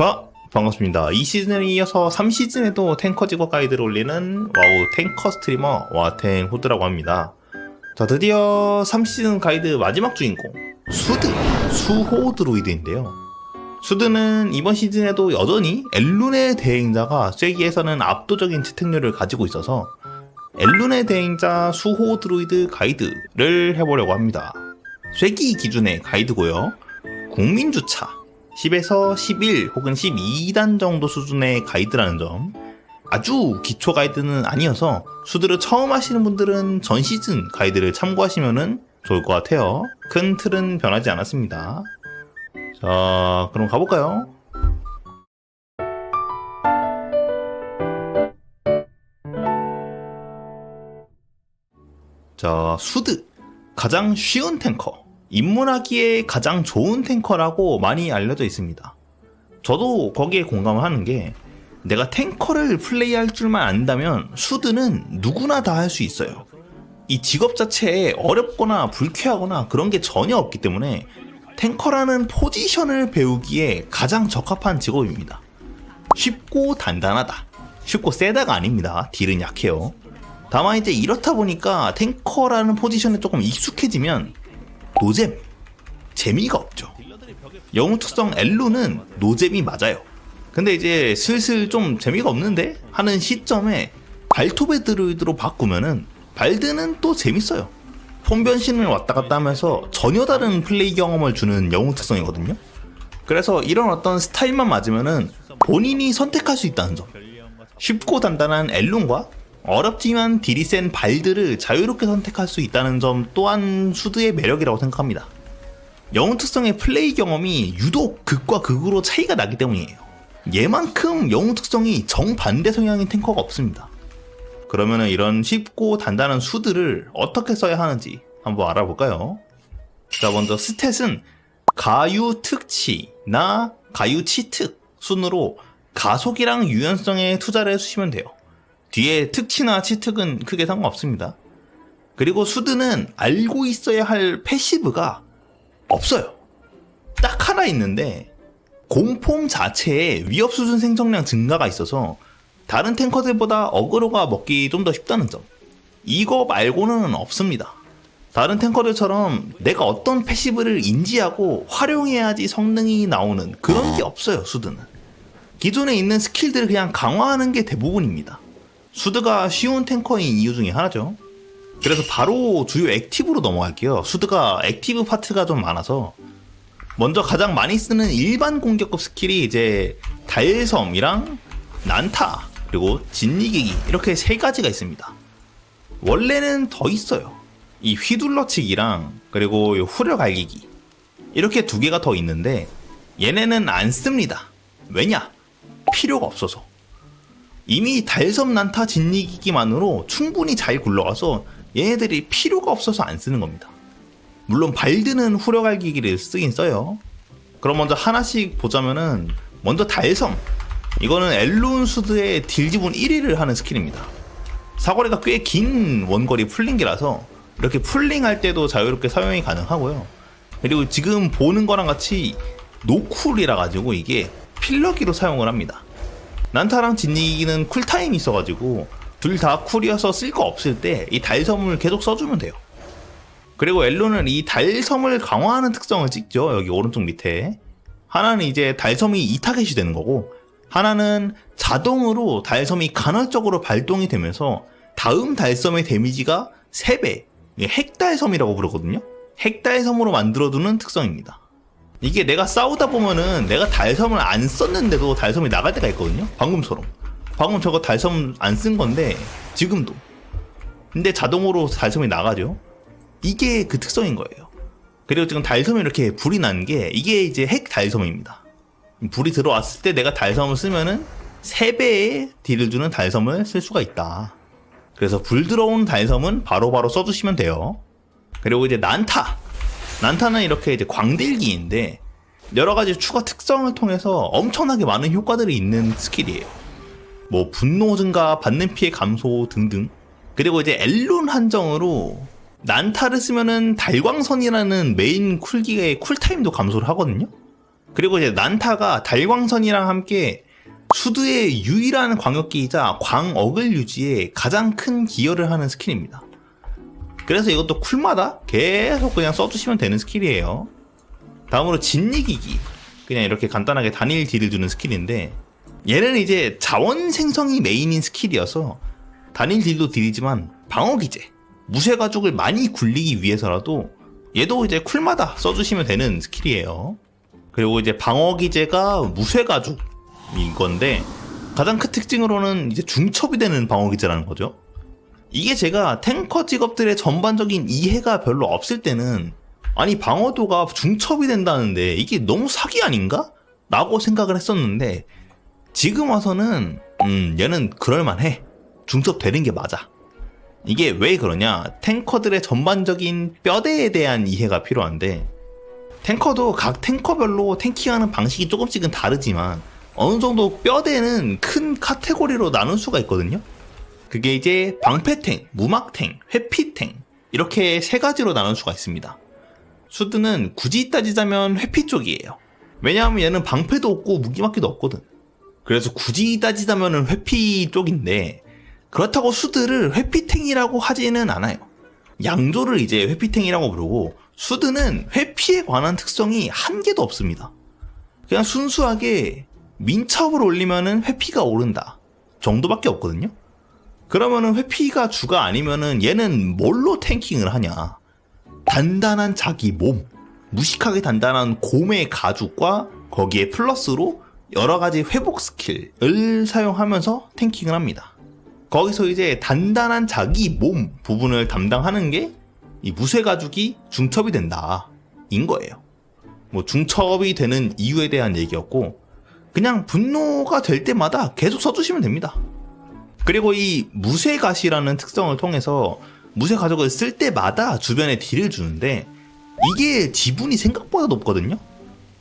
자, 반갑습니다. 이 시즌에 이어서 3시즌에도 탱커 직업 가이드를 올리는 와우 탱커 스트리머 와탱 후드라고 합니다. 자, 드디어 3시즌 가이드 마지막 주인공, 수드, 수호 드로이드인데요. 수드는 이번 시즌에도 여전히 엘룬의 대행자가 쐐기에서는 압도적인 채택률을 가지고 있어서 엘룬의 대행자 수호 드로이드 가이드를 해보려고 합니다. 쐐기 기준의 가이드고요. 국민주차 10에서 11 혹은 12단 정도 수준의 가이드라는 점 아주 기초 가이드는 아니어서 수드를 처음 하시는 분들은 전 시즌 가이드를 참고하시면 좋을 것 같아요. 큰 틀은 변하지 않았습니다. 자, 그럼 가볼까요? 자, 수드. 가장 쉬운 탱커. 입문하기에 가장 좋은 탱커라고 많이 알려져 있습니다. 저도 거기에 공감을 하는 게 내가 탱커를 플레이할 줄만 안다면 수드는 누구나 다 할 수 있어요. 이 직업 자체에 어렵거나 불쾌하거나 그런 게 전혀 없기 때문에 탱커라는 포지션을 배우기에 가장 적합한 직업입니다. 쉽고 단단하다. 쉽고 세다가 아닙니다. 딜은 약해요. 다만 이제 이렇다 보니까 탱커라는 포지션에 조금 익숙해지면 노잼 재미가 없죠. 영웅 특성 엘루는 노잼이 맞아요. 근데 이제 슬슬 좀 재미가 없는데 하는 시점에 발톱의 드루이드로 바꾸면은 발드는 또 재밌어요. 폼 변신을 왔다 갔다 하면서 전혀 다른 플레이 경험을 주는 영웅 특성이거든요. 그래서 이런 어떤 스타일만 맞으면은 본인이 선택할 수 있다는 점. 쉽고 단단한 엘룬과 어렵지만 딜이 센 발드를 자유롭게 선택할 수 있다는 점 또한 수드의 매력이라고 생각합니다. 영웅 특성의 플레이 경험이 유독 극과 극으로 차이가 나기 때문이에요. 얘만큼 영웅 특성이 정반대 성향인 탱커가 없습니다. 그러면 이런 쉽고 단단한 수드를 어떻게 써야 하는지 한번 알아볼까요? 자, 먼저 스탯은 가유 특치나 가유 치특 순으로 가속이랑 유연성에 투자를 해주시면 돼요. 뒤에 특치나 치특은 크게 상관없습니다. 그리고 수드는 알고 있어야 할 패시브가 없어요. 딱 하나 있는데 공폼 자체에 위협 수준 생성량 증가가 있어서 다른 탱커들보다 어그로가 먹기 좀 더 쉽다는 점. 이거 말고는 없습니다. 다른 탱커들처럼 내가 어떤 패시브를 인지하고 활용해야지 성능이 나오는 그런 게 없어요, 수드는. 기존에 있는 스킬들을 그냥 강화하는 게 대부분입니다. 수드가 쉬운 탱커인 이유 중에 하나죠. 그래서 바로 주요 액티브로 넘어갈게요. 수드가 액티브 파트가 좀 많아서 먼저 가장 많이 쓰는 일반 공격급 스킬이 이제 달섬이랑 난타 그리고 진리기기 이렇게 세 가지가 있습니다. 원래는 더 있어요. 이 휘둘러치기랑 그리고 요 후려갈기기 이렇게 두 개가 더 있는데 얘네는 안 씁니다. 왜냐? 필요가 없어서. 이미 달섬 난타 진리기기만으로 충분히 잘 굴러가서 얘네들이 필요가 없어서 안 쓰는 겁니다. 물론 발드는 후려갈 기기를 쓰긴 써요. 그럼 먼저 하나씩 보자면은 먼저 달섬 이거는 엘룬 수드의 딜 지분 1위를 하는 스킬입니다. 사거리가 꽤 긴 원거리 풀링기라서 이렇게 풀링할 때도 자유롭게 사용이 가능하고요. 그리고 지금 보는 거랑 같이 노쿨이라 가지고 이게 필러기로 사용을 합니다. 난타랑 진이기는 쿨타임이 있어가지고 둘 다 쿨이어서 쓸 거 없을 때 이 달섬을 계속 써주면 돼요. 그리고 엘론은 이 달섬을 강화하는 특성을 찍죠. 여기 오른쪽 밑에. 하나는 이제 달섬이 이 타겟이 되는 거고, 하나는 자동으로 달섬이 간헐적으로 발동이 되면서 다음 달섬의 데미지가 3배, 핵달섬이라고 부르거든요. 핵달섬으로 만들어두는 특성입니다. 이게 내가 싸우다 보면은 내가 달섬을 안 썼는데도 달섬이 나갈 때가 있거든요. 방금처럼. 방금 저거 달섬 안 쓴 건데 지금도. 근데 자동으로 달섬이 나가죠. 이게 그 특성인 거예요. 그리고 지금 달섬이 이렇게 불이 난 게 이게 이제 핵 달섬입니다. 불이 들어왔을 때 내가 달섬을 쓰면은 3배의 딜을 주는 달섬을 쓸 수가 있다. 그래서 불 들어온 달섬은 바로바로 써주시면 돼요. 그리고 이제 난타. 난타는 이렇게 이제 광딜기인데 여러 가지 추가 특성을 통해서 엄청나게 많은 효과들이 있는 스킬이에요. 뭐 분노 증가, 받는 피해 감소 등등. 그리고 이제 엘룬 한정으로 난타를 쓰면은 달광선이라는 메인 쿨기의 쿨타임도 감소를 하거든요. 그리고 이제 난타가 달광선이랑 함께 수드의 유일한 광역기이자 광억을 유지에 가장 큰 기여를 하는 스킬입니다. 그래서 이것도 쿨마다 계속 그냥 써주시면 되는 스킬이에요. 다음으로 진리기기. 그냥 이렇게 간단하게 단일 딜을 주는 스킬인데 얘는 이제 자원 생성이 메인인 스킬이어서 단일 딜도 딜이지만 방어 기제, 무쇠 가죽을 많이 굴리기 위해서라도 얘도 이제 쿨마다 써주시면 되는 스킬이에요. 그리고 이제 방어 기제가 무쇠 가죽인 건데 가장 큰 특징으로는 이제 중첩이 되는 방어 기제라는 거죠. 이게 제가 탱커 직업들의 전반적인 이해가 별로 없을 때는 아니 방어도가 중첩이 된다는데 이게 너무 사기 아닌가? 라고 생각을 했었는데 지금 와서는 음 얘는 그럴만해. 중첩 되는 게 맞아. 이게 왜 그러냐? 탱커들의 전반적인 뼈대에 대한 이해가 필요한데 탱커도 각 탱커별로 탱킹하는 방식이 조금씩은 다르지만 어느 정도 뼈대는 큰 카테고리로 나눌 수가 있거든요 그게 이제 방패탱, 무막탱, 회피탱 이렇게 세 가지로 나눌 수가 있습니다 수드는 굳이 따지자면 회피 쪽이에요. 왜냐하면 얘는 방패도 없고 무기막기도 없거든. 그래서 굳이 따지자면 회피 쪽인데 그렇다고 수드를 회피탱이라고 하지는 않아요. 양조를 이제 회피탱이라고 부르고 수드는 회피에 관한 특성이 한 개도 없습니다. 그냥 순수하게 민첩을 올리면은 회피가 오른다 정도밖에 없거든요. 그러면은 회피가 주가 아니면은 얘는 뭘로 탱킹을 하냐? 단단한 자기 몸, 무식하게 단단한 곰의 가죽과 거기에 플러스로 여러 가지 회복 스킬을 사용하면서 탱킹을 합니다. 거기서 이제 단단한 자기 몸 부분을 담당하는 게 이 무쇠 가죽이 중첩이 된다. 인 거예요. 뭐 중첩이 되는 이유에 대한 얘기였고, 그냥 분노가 될 때마다 계속 써주시면 됩니다. 그리고 이 무쇠가시라는 특성을 통해서 무쇠 가죽을 쓸 때마다 주변에 딜을 주는데 이게 지분이 생각보다 높거든요.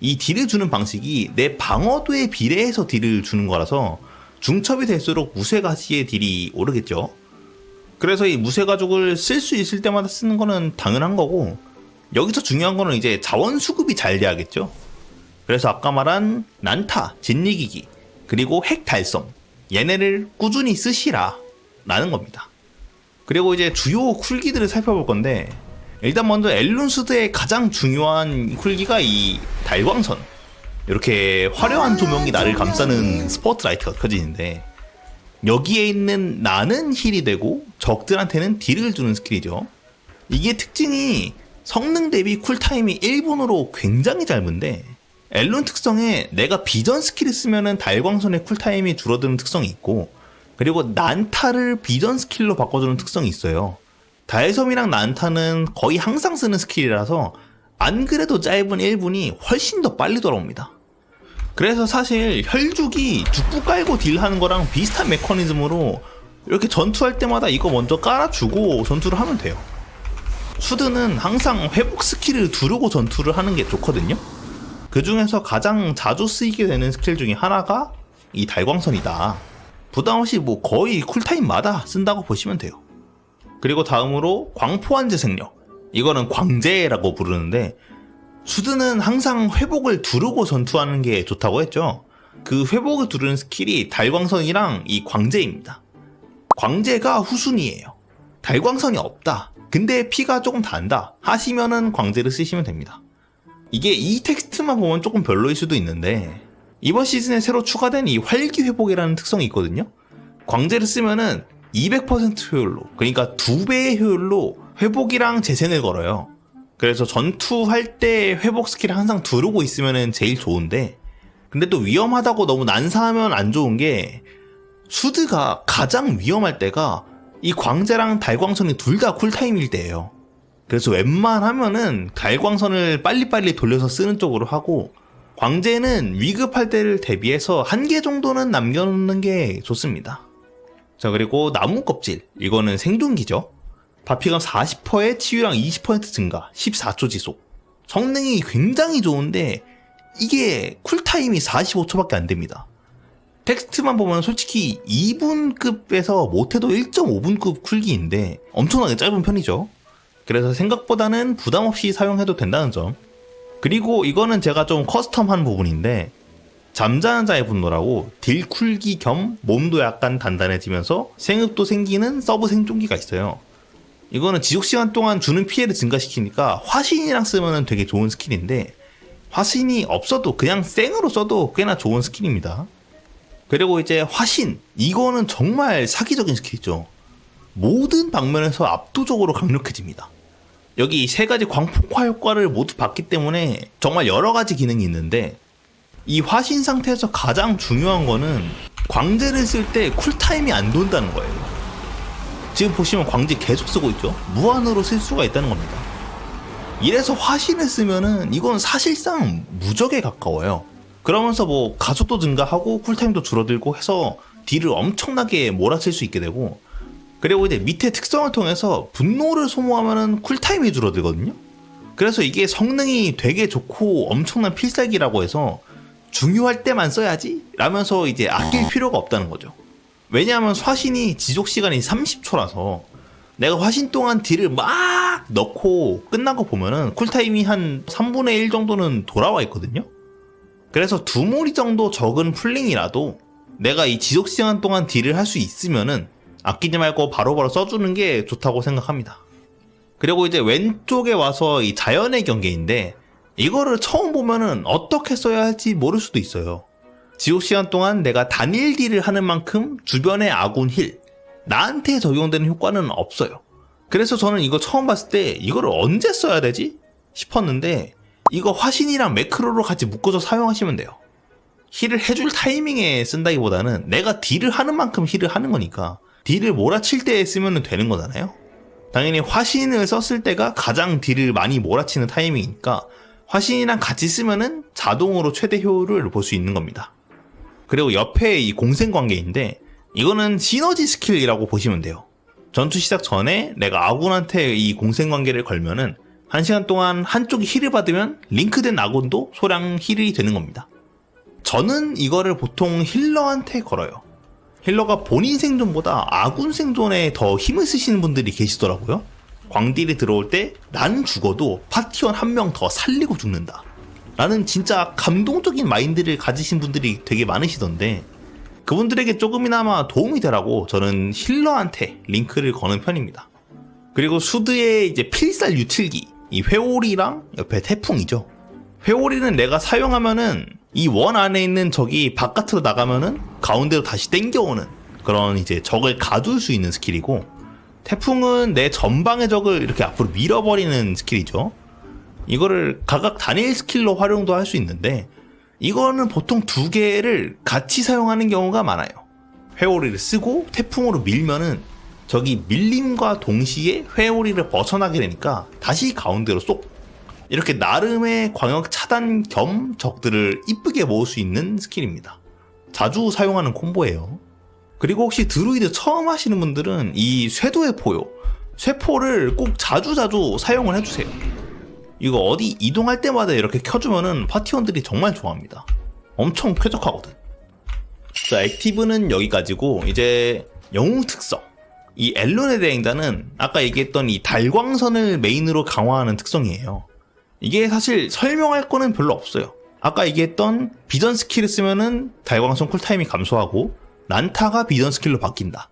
이 딜을 주는 방식이 내 방어도에 비례해서 딜을 주는 거라서 중첩이 될수록 무쇠 가시의 딜이 오르겠죠. 그래서 이 무쇠 가죽을 쓸 수 있을 때마다 쓰는 거는 당연한 거고 여기서 중요한 거는 이제 자원 수급이 잘 돼야겠죠. 그래서 아까 말한 난타, 진리기기, 그리고 핵 달성 얘네를 꾸준히 쓰시라 라는 겁니다. 그리고 이제 주요 쿨기들을 살펴볼 건데 일단 먼저 엘룬스드의 가장 중요한 쿨기가 이 달광선 이렇게 화려한 조명이 나를 감싸는 스포트라이트가 켜지는데 여기에 있는 나는 힐이 되고 적들한테는 딜을 주는 스킬이죠 이게 특징이 성능 대비 쿨타임이 1분으로 굉장히 짧은데 엘룬 특성에 내가 비전 스킬을 쓰면은 달광선의 쿨타임이 줄어드는 특성이 있고 그리고 난타를 비전 스킬로 바꿔주는 특성이 있어요. 달섬이랑 난타는 거의 항상 쓰는 스킬이라서 안 그래도 짧은 1분이 훨씬 더 빨리 돌아옵니다. 그래서 사실 혈죽이 죽구 깔고 딜하는 거랑 비슷한 메커니즘으로 이렇게 전투할 때마다 이거 먼저 깔아주고 전투를 하면 돼요. 수드는 항상 회복 스킬을 두르고 전투를 하는 게 좋거든요. 그 중에서 가장 자주 쓰이게 되는 스킬 중에 하나가 이 달광선이다. 부담 없이 뭐 거의 쿨타임마다 쓴다고 보시면 돼요. 그리고 다음으로 광포한 재생력. 이거는 광재라고 부르는데 수드는 항상 회복을 두르고 전투하는 게 좋다고 했죠. 그 회복을 두르는 스킬이 달광선이랑 이 광재입니다. 광재가 후순위예요. 달광선이 없다. 근데 피가 조금 단다. 하시면은 광재를 쓰시면 됩니다. 이게 이 텍스트만 보면 조금 별로일 수도 있는데 이번 시즌에 새로 추가된 이 활기 회복이라는 특성이 있거든요. 광재를 쓰면은 200% 효율로, 그러니까 두 배의 효율로 회복이랑 재생을 걸어요. 그래서 전투할 때 회복 스킬을 항상 두르고 있으면 제일 좋은데, 근데 또 위험하다고 너무 난사하면 안 좋은 게, 수드가 가장 위험할 때가 이 광재랑 달광선이 둘 다 쿨타임일 때예요. 그래서 웬만하면은 달광선을 빨리빨리 돌려서 쓰는 쪽으로 하고, 광재는 위급할 때를 대비해서 한 개 정도는 남겨놓는 게 좋습니다. 자, 그리고 나무 껍질. 이거는 생존기죠. 바피감 40%에 치유량 20% 증가, 14초 지속. 성능이 굉장히 좋은데, 이게 쿨타임이 45초밖에 안 됩니다. 텍스트만 보면 솔직히 2분급에서 못해도 1.5분급 쿨기인데 엄청나게 짧은 편이죠. 그래서 생각보다는 부담 없이 사용해도 된다는 점. 그리고 이거는 제가 좀 커스텀한 부분인데 잠자는 자의 분노라고 딜 쿨기 겸 몸도 약간 단단해지면서 생읍도 생기는 서브 생존기가 있어요. 이거는 지속 시간 동안 주는 피해를 증가시키니까 화신이랑 쓰면 되게 좋은 스킬인데 화신이 없어도 그냥 생으로 써도 꽤나 좋은 스킬입니다. 그리고 이제 화신 이거는 정말 사기적인 스킬이죠. 모든 방면에서 압도적으로 강력해집니다. 여기 세 가지 광폭화 효과를 모두 받기 때문에 정말 여러 가지 기능이 있는데 이 화신 상태에서 가장 중요한 거는 광제를 쓸 때 쿨타임이 안 돈다는 거예요. 지금 보시면 광제 계속 쓰고 있죠. 무한으로 쓸 수가 있다는 겁니다. 이래서 화신을 쓰면은 이건 사실상 무적에 가까워요. 그러면서 뭐 가속도 증가하고 쿨타임도 줄어들고 해서 딜을 엄청나게 몰아칠 수 있게 되고 그리고 이제 밑에 특성을 통해서 분노를 소모하면은 쿨타임이 줄어들거든요. 그래서 이게 성능이 되게 좋고 엄청난 필살기라고 해서 중요할 때만 써야지 라면서 이제 아낄 필요가 없다는 거죠. 왜냐하면 화신이 지속 시간이 30초라서 내가 화신 동안 딜을 막 넣고 끝난 거 보면은 쿨타임이 한 3분의 1 정도는 돌아와 있거든요. 그래서 두 무리 정도 적은 풀링이라도 내가 이 지속 시간 동안 딜을 할 수 있으면은 아끼지 말고 바로 바로 써주는 게 좋다고 생각합니다. 그리고 이제 왼쪽에 와서 이 자연의 경계인데 이거를 처음 보면은 어떻게 써야 할지 모를 수도 있어요. 지옥 시간 동안 내가 단일 딜을 하는 만큼 주변의 아군 힐, 나한테 적용되는 효과는 없어요. 그래서 저는 이거 처음 봤을 때 이거를 언제 써야 되지? 싶었는데 이거 화신이랑 매크로로 같이 묶어서 사용하시면 돼요. 힐을 해줄 타이밍에 쓴다기보다는 내가 딜을 하는 만큼 힐을 하는 거니까 딜을 몰아칠 때 쓰면 되는 거잖아요. 당연히 화신을 썼을 때가 가장 딜을 많이 몰아치는 타이밍이니까 화신이랑 같이 쓰면은 자동으로 최대 효율을 볼 수 있는 겁니다. 그리고 옆에 이 공생 관계인데 이거는 시너지 스킬이라고 보시면 돼요. 전투 시작 전에 내가 아군한테 이 공생 관계를 걸면은 한 시간 동안 한쪽이 힐을 받으면 링크된 아군도 소량 힐이 되는 겁니다. 저는 이거를 보통 힐러한테 걸어요. 힐러가 본인 생존보다 아군 생존에 더 힘을 쓰시는 분들이 계시더라고요. 광딜이 들어올 때 나는 죽어도 파티원 한 명 더 살리고 죽는다. 라는 진짜 감동적인 마인드를 가지신 분들이 되게 많으시던데 그분들에게 조금이나마 도움이 되라고 저는 힐러한테 링크를 거는 편입니다. 그리고 수드의 이제 필살 유틸기 이 회오리랑 옆에 태풍이죠. 회오리는 내가 사용하면은 이 원 안에 있는 적이 바깥으로 나가면은 가운데로 다시 땡겨오는 그런 이제 적을 가둘 수 있는 스킬이고 태풍은 내 전방의 적을 이렇게 앞으로 밀어버리는 스킬이죠. 이거를 각각 단일 스킬로 활용도 할 수 있는데 이거는 보통 두 개를 같이 사용하는 경우가 많아요. 회오리를 쓰고 태풍으로 밀면은 적이 밀림과 동시에 회오리를 벗어나게 되니까 다시 가운데로 쏙 이렇게 나름의 광역 차단 겸 적들을 이쁘게 모을 수 있는 스킬입니다. 자주 사용하는 콤보예요. 그리고 혹시 드루이드 처음 하시는 분들은 이 쇄도의 포요, 쇄포를 꼭 자주자주 사용을 해주세요. 이거 어디 이동할 때마다 이렇게 켜주면은 파티원들이 정말 좋아합니다. 엄청 쾌적하거든. 자, 액티브는 여기까지고 이제 영웅 특성. 이 엘론의 대행단은 아까 얘기했던 이 달광선을 메인으로 강화하는 특성이에요. 이게 사실 설명할 거는 별로 없어요. 아까 얘기했던 비전 스킬을 쓰면은 달광선 쿨타임이 감소하고 난타가 비전 스킬로 바뀐다.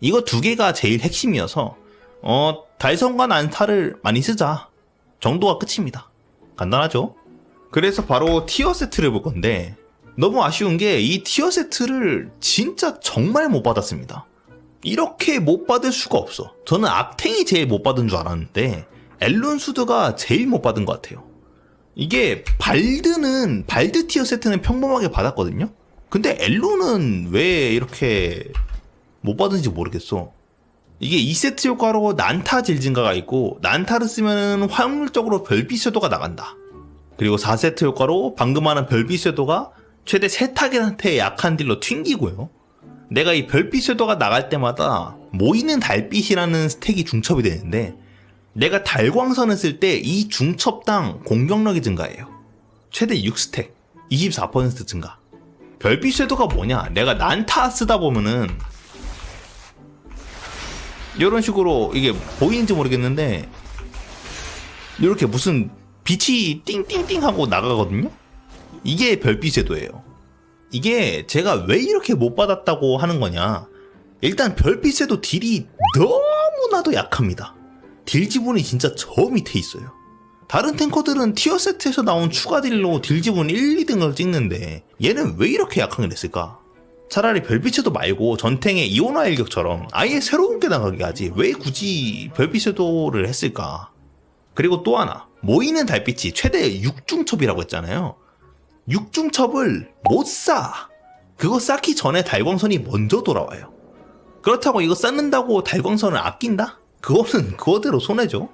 이거 두 개가 제일 핵심이어서 어 달성과 난타를 많이 쓰자 정도가 끝입니다. 간단하죠? 그래서 바로 티어 세트를 볼 건데 너무 아쉬운 게 이 티어 세트를 진짜 정말 못 받았습니다. 이렇게 못 받을 수가 없어. 저는 악탱이 제일 못 받은 줄 알았는데 엘룬 수드가 제일 못 받은 것 같아요. 이게 발드는 발드 티어 세트는 평범하게 받았거든요. 근데 엘룬은 왜 이렇게 못 받은지 모르겠어. 이게 2세트 효과로 난타 질 증가가 있고 난타를 쓰면 확률적으로 별빛 쇄도가 나간다. 그리고 4세트 효과로 방금 말한 별빛 쇄도가 최대 세 타겟한테 약한 딜로 튕기고요. 내가 이 별빛 쇄도가 나갈 때마다 모이는 달빛이라는 스택이 중첩이 되는데 내가 달광선을 쓸 때 이 중첩당 공격력이 증가해요. 최대 6스택, 24% 증가. 별빛 쇄도가 뭐냐? 내가 난타 쓰다 보면은 이런 식으로 이게 보이는지 모르겠는데 이렇게 무슨 빛이 띵띵띵 하고 나가거든요? 이게 별빛 쇄도예요. 이게 제가 왜 이렇게 못 받았다고 하는 거냐. 일단 별빛 쇄도 딜이 너무나도 약합니다. 딜 지분이 진짜 저 밑에 있어요. 다른 탱커들은 티어 세트에서 나온 추가 딜로 딜 지분 1, 2등을 찍는데 얘는 왜 이렇게 약하게 냈을까? 차라리 별빛에도 말고 전탱의 이오나 일격처럼 아예 새로운 게 나가게 하지 왜 굳이 별빛에도를 했을까? 그리고 또 하나 모이는 달빛이 최대 6중첩이라고 했잖아요. 6중첩을 못 쌓아. 그거 쌓기 전에 달광선이 먼저 돌아와요. 그렇다고 이거 쌓는다고 달광선을 아낀다? 그거는 그거대로 손해죠.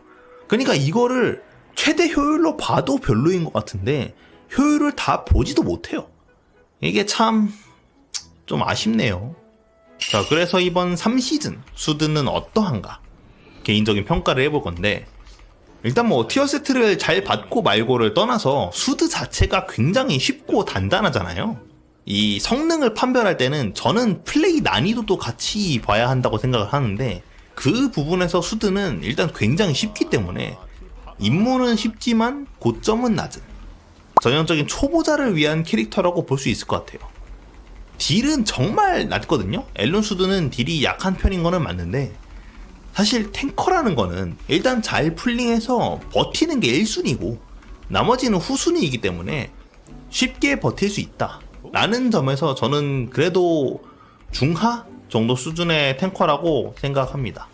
그러니까 이거를 최대 효율로 봐도 별로인 것 같은데 효율을 다 보지도 못해요. 이게 참 좀 아쉽네요. 자, 그래서 이번 3시즌 수드는 어떠한가? 개인적인 평가를 해볼 건데 일단 뭐 티어 세트를 잘 받고 말고를 떠나서 수드 자체가 굉장히 쉽고 단단하잖아요. 이 성능을 판별할 때는 저는 플레이 난이도도 같이 봐야 한다고 생각을 하는데 그 부분에서 수드는 일단 굉장히 쉽기 때문에 입문은 쉽지만 고점은 낮은 전형적인 초보자를 위한 캐릭터라고 볼 수 있을 것 같아요. 딜은 정말 낮거든요. 앨런 수드는 딜이 약한 편인 거는 맞는데 사실 탱커라는 거는 일단 잘 풀링해서 버티는 게 1순위고 나머지는 후순위이기 때문에 쉽게 버틸 수 있다. 라는 점에서 저는 그래도 중하 정도 수준의 탱커라고 생각합니다.